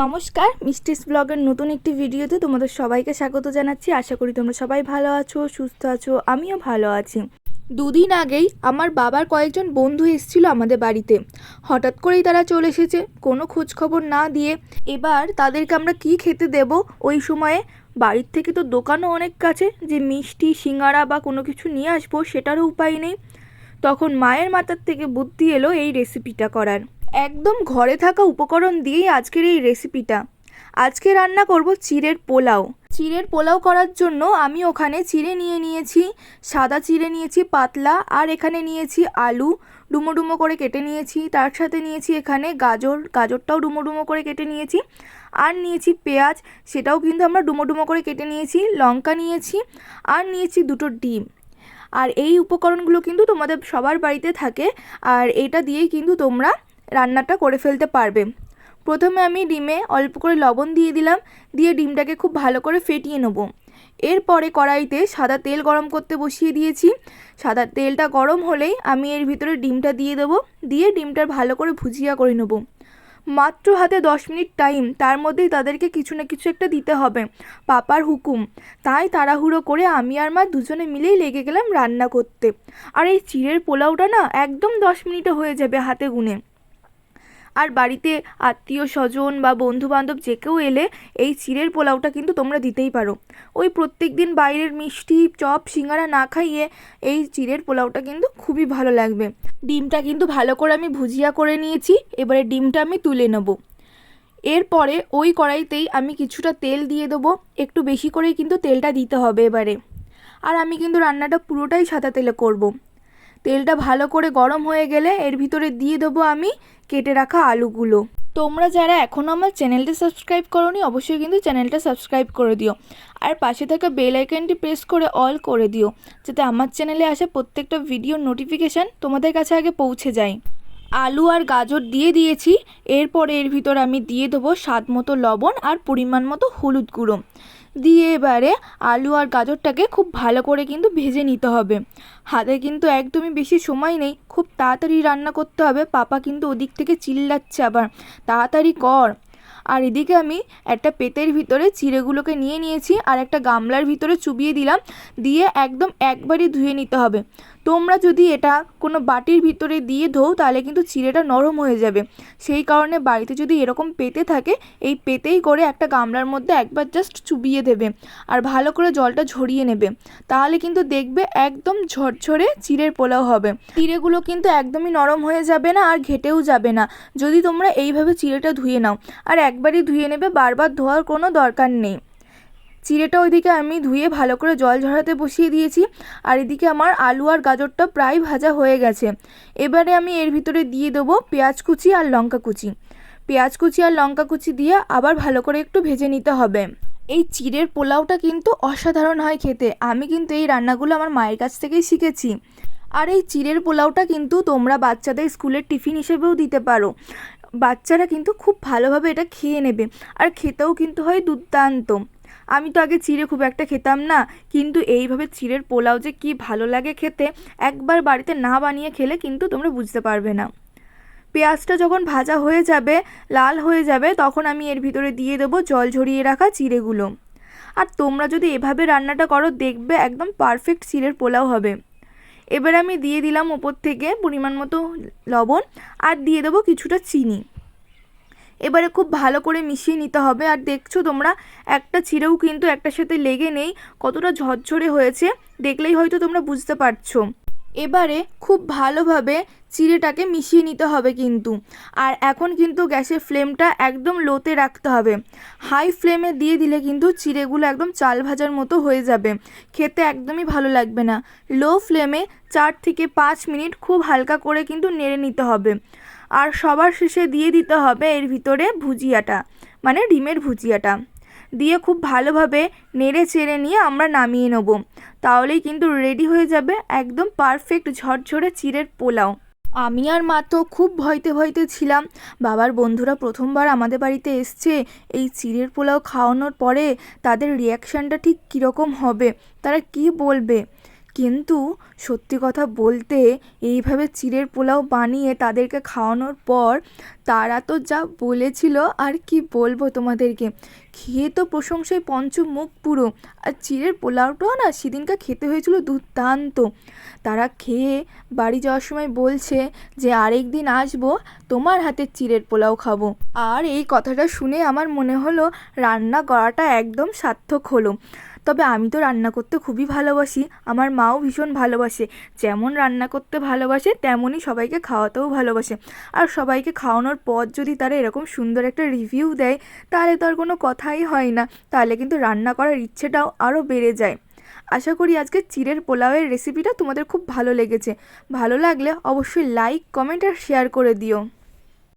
নমস্কার মিস্টিস ব্লগের নতুন একটি ভিডিওতে তোমাদের সবাইকে স্বাগত জানাচ্ছি। আশা করি তোমরা সবাই ভালো আছো, সুস্থ আছো, আমিও ভালো আছি। দুদিন আগেই আমার বাবার কয়েকজন বন্ধু এসেছিল আমাদের বাড়িতে। হঠাৎ করেই তারা চলে এসেছে। কোনো খোঁজ খবর না দিয়ে এবার তাদেরকে আমরা কি খেতে দেব? ওই সময়ে বাড়ির থেকে তো দোকানও অনেক কাছে। যে মিষ্টি, সিঙ্গারা বা কোনো কিছু নিয়ে আসব সেটারও উপায় নেই। তখন মায়ের মাথার থেকে বুদ্ধি এলো এই রেসিপিটা করার। একদম ঘরে থাকা উপকরণ দিয়েই আজকের এই রেসিপিটা আজকে রান্না করব চিড়ের পোলাও। চিড়ের পোলাও করার জন্য আমি ওখানে চিড়ে নিয়ে নিয়েছি, সাদা চিড়ে নিয়েছি পাতলা, আর এখানে নিয়েছি আলু ডুমো ডুমো করে কেটে নিয়েছি, তার সাথে নিয়েছি এখানে গাজর, গাজরটাও ডুমো ডুমো করে কেটে নিয়েছি, আর নিয়েছি পেঁয়াজ, সেটাও কিন্তু আমরা ডুমো ডুমো করে কেটে নিয়েছি, লঙ্কা নিয়েছি, আর নিয়েছি দুটো ডিম। আর এই উপকরণগুলো কিন্তু তোমাদের সবার বাড়িতে থাকে, আর এটা দিয়েই কিন্তু তোমরা রান্নাটা করে ফেলতে পারবে। প্রথমে আমি ডিমে অল্প করে লবণ দিয়ে দিলাম, দিয়ে ডিমটাকে খুব ভালো করে ফেটিয়ে নেব। এরপরে কড়াইতে সাদা তেল গরম করতে বসিয়ে দিয়েছি। সাদা তেলটা গরম হলেই আমি এর ভিতরে ডিমটা দিয়ে দেবো, দিয়ে ডিমটার ভালো করে ভুজিয়া করে নেব। মাত্র হাতে দশ মিনিট টাইম, তার মধ্যেই তাদেরকে কিছু না কিছু একটা দিতে হবে, পাপার হুকুম। তাই তাড়াহুড়ো করে আমি আর মা দুজনে মিলেই লেগে গেলাম রান্না করতে। আর এই চিড়ের পোলাওটা না একদম দশ মিনিটে হয়ে যাবে হাতে গুনে। আর বাড়িতে আত্মীয় স্বজন বা বন্ধু বান্ধব যে কেউ এলে এই চিড়ের পোলাওটা কিন্তু তোমরা দিতেই পারো। ওই প্রত্যেক দিন বাইরের মিষ্টি, চপ, সিঙ্গারা না খাইয়ে এই চিড়ের পোলাওটা কিন্তু খুবই ভালো লাগবে। ডিমটা কিন্তু ভালো করে আমি ভুজিয়া করে নিয়েছি, এবারে ডিমটা আমি তুলে নেব। এরপরে ওই কড়াইতেই আমি কিছুটা তেল দিয়ে দেবো, একটু বেশি করেই কিন্তু তেলটা দিতে হবে এবারে। আর আমি কিন্তু রান্নাটা পুরোটাই সাদা তেলে করব। তেলটা ভালো করে গরম হয়ে গেলে এর ভিতরে দিয়ে দেবো আমি কেটে রাখা আলুগুলো। তোমরা যারা এখনও আমার চ্যানেলটা সাবস্ক্রাইব করোনি, অবশ্যই কিন্তু চ্যানেলটা সাবস্ক্রাইব করে দিও। আর পাশে থাকা বেল আইকনটি প্রেস করে অল করে দিও, যাতে আমার চ্যানেলে আসা প্রত্যেকটা ভিডিও নোটিফিকেশান তোমাদের কাছে আগে পৌঁছে যায়। আলু আর গাজর দিয়ে দিয়েছি, এরপরে এর ভিতর আমি দিয়ে দেবো স্বাদ মতো লবণ আর পরিমাণ মতো হলুদ গুঁড়ো। দিয়ে এবারে আলু আর গাজরটাকে খুব ভালো করে কিন্তু ভেজে নিতে হবে। হাতে কিন্তু একদমই বেশি সময় নেই, খুব তাড়াতাড়ি রান্না করতে হবে, পাপা কিন্তু ওদিক থেকে চিল্লাচ্ছে আবার, তাড়াতাড়ি কর। আর এদিকে আমি একটা পেতের ভিতরে চিড়েগুলোকে নিয়ে নিয়েছি আর একটা গামলার ভিতরে চুবিয়ে দিলাম, দিয়ে একদম একবারই ধুয়ে নিতে হবে। তোমরা যদি এটা কোনো বাটির ভিতরে দিয়ে ধোও, তাহলে কিন্তু চিড়েটা নরম হয়ে যাবে। সেই কারণে বাড়িতে যদি এরকম পেতে থাকে, এই পেতেই করে একটা গামলার মধ্যে একবার জাস্ট চুবিয়ে দেবে আর ভালো করে জলটা ঝরিয়ে নেবে। তাহলে কিন্তু দেখবে একদম ঝরঝরে চিড়ের পোলাও হবে। চিড়েগুলো কিন্তু একদমই নরম হয়ে যাবে না আর ঘেটেও যাবে না। যদি তোমরা এইভাবে চিড়েটা ধুয়ে নাও, আর একবারই ধুয়ে নেবে, বারবার ধোয়ার কোনো দরকার নেই। চিড়েটা ওইদিকে আমি ধুয়ে ভালো করে জল ঝরাতে বসিয়ে দিয়েছি, আর এদিকে আমার আলু আর গাজরটা প্রায় ভাজা হয়ে গেছে। এবারে আমি এর ভিতরে দিয়ে দেবো পেঁয়াজ কুচি আর লঙ্কা কুচি। পেঁয়াজ কুচি আর লঙ্কা কুচি দিয়ে আবার ভালো করে একটু ভেজে নিতে হবে। এই চিড়ের পোলাওটা কিন্তু অসাধারণ হয় খেতে। আমি কিন্তু এই রান্নাগুলো আমার মায়ের কাছ থেকেই শিখেছি। আর এই চিড়ের পোলাওটা কিন্তু তোমরা বাচ্চাদের স্কুলের টিফিন হিসেবেও দিতে পারো। বাচ্চারা কিন্তু খুব ভালোভাবে এটা খেয়ে নেবে। আর খেতেও কিন্তু হয় দুর্দান্ত। আমি তো আগে চিড়ে খুব একটা খেতাম না, কিন্তু এইভাবে চিড়ের পোলাও যে কী ভালো লাগে খেতে, একবার বাড়িতে না বানিয়ে খেলে কিন্তু তোমরা বুঝতে পারবে না। পেঁয়াজটা যখন ভাজা হয়ে যাবে, লাল হয়ে যাবে, তখন আমি এর ভিতরে দিয়ে দেবো জল ঝরিয়ে রাখা চিড়েগুলো। আর তোমরা যদি এভাবে রান্নাটা করো, দেখবে একদম পারফেক্ট চিড়ের পোলাও হবে। এবার আমি দিয়ে দিলাম ওপর থেকে পরিমাণ মতো লবণ, আর দিয়ে দেবো কিছুটা চিনি। এবারে খুব ভালো করে মিশিয়ে নিতে হবে। আর দেখছ তোমরা, একটা চিড়েও কিন্তু একটার সাথে লেগে নেই, কতটা ঝরঝরে হয়েছে, দেখলেই হয়তো তোমরা বুঝতে পারছ। এবারে খুব ভালোভাবে চিড়েটাকে মিশিয়ে নিতে হবে কিন্তু। আর এখন কিন্তু গ্যাসের ফ্লেমটা একদম লোতে রাখতে হবে। হাই ফ্লেমে দিয়ে দিলে কিন্তু চিড়েগুলো একদম চাল ভাজার মতো হয়ে যাবে। খেতে একদমই ভালো লাগবে না। লো ফ্লেমে চার থেকে পাঁচ মিনিট খুব হালকা করে কিন্তু নেড়ে নিতে হবে। আর সবার শেষে দিয়ে দিতে হবে এর ভিতরে ভুজিয়াটা মানে ডিমের ভুজিয়াটা। দিয়ে খুব ভালোভাবে নেড়ে চেড়ে নিয়ে আমরা নামিয়ে নেব। তাহলেই কিন্তু রেডি হয়ে যাবে একদম পারফেক্ট ঝরঝরে চিড়ের পোলাও। আমি আর মা তো খুব ভয়তে ভয়তে ছিলাম। বাবার বন্ধুরা প্রথমবার আমাদের বাড়িতে এসছে এই চিড়ের পোলাও খাওয়ানোর পরে তাদের রিয়াকশানটা ঠিক কীরকম হবে, তারা কি বলবে? কিন্তু সত্যি কথা বলতে এইভাবে চিড়ের পোলাও বানিয়ে তাদেরকে খাওয়ানোর পর তারা তো যা বলেছিল, আর কি বলব তোমাদেরকে? খেয়ে তো প্রশংসায় পঞ্চমুখ পুরো। আর চিড়ের পোলাওটাও না সেদিনকে খেতে হয়েছিল দুর্দান্ত। তারা খেয়ে বাড়ি যাওয়ার সময় বলছে যে, আরেক দিন আসব, তোমার হাতের চিড়ের পোলাও খাব। আর এই কথাটা শুনে আমার মনে হলো রান্না করাটা একদম সার্থক হলো। তবে আমি তো রান্না করতে খুবই ভালোবাসি। আমার মাও ভীষণ ভালোবাসে। যেমন রান্না করতে ভালোবাসে, তেমনই সবাইকে খাওয়াতেও ভালোবাসে। আর সবাইকে খাওয়ানোর পর যদি তারা এরকম সুন্দর একটা রিভিউ দেয়, তাহলে তো আর কোনো কথাই হয় না। তাহলে কিন্তু রান্না করার ইচ্ছেটাও আরও বেড়ে যায়। আশা করি আজকে চিড়ের পোলাওয়ের রেসিপিটা তোমাদের খুব ভালো লেগেছে। ভালো লাগলে অবশ্যই লাইক কমেন্ট আর শেয়ার করে দিও।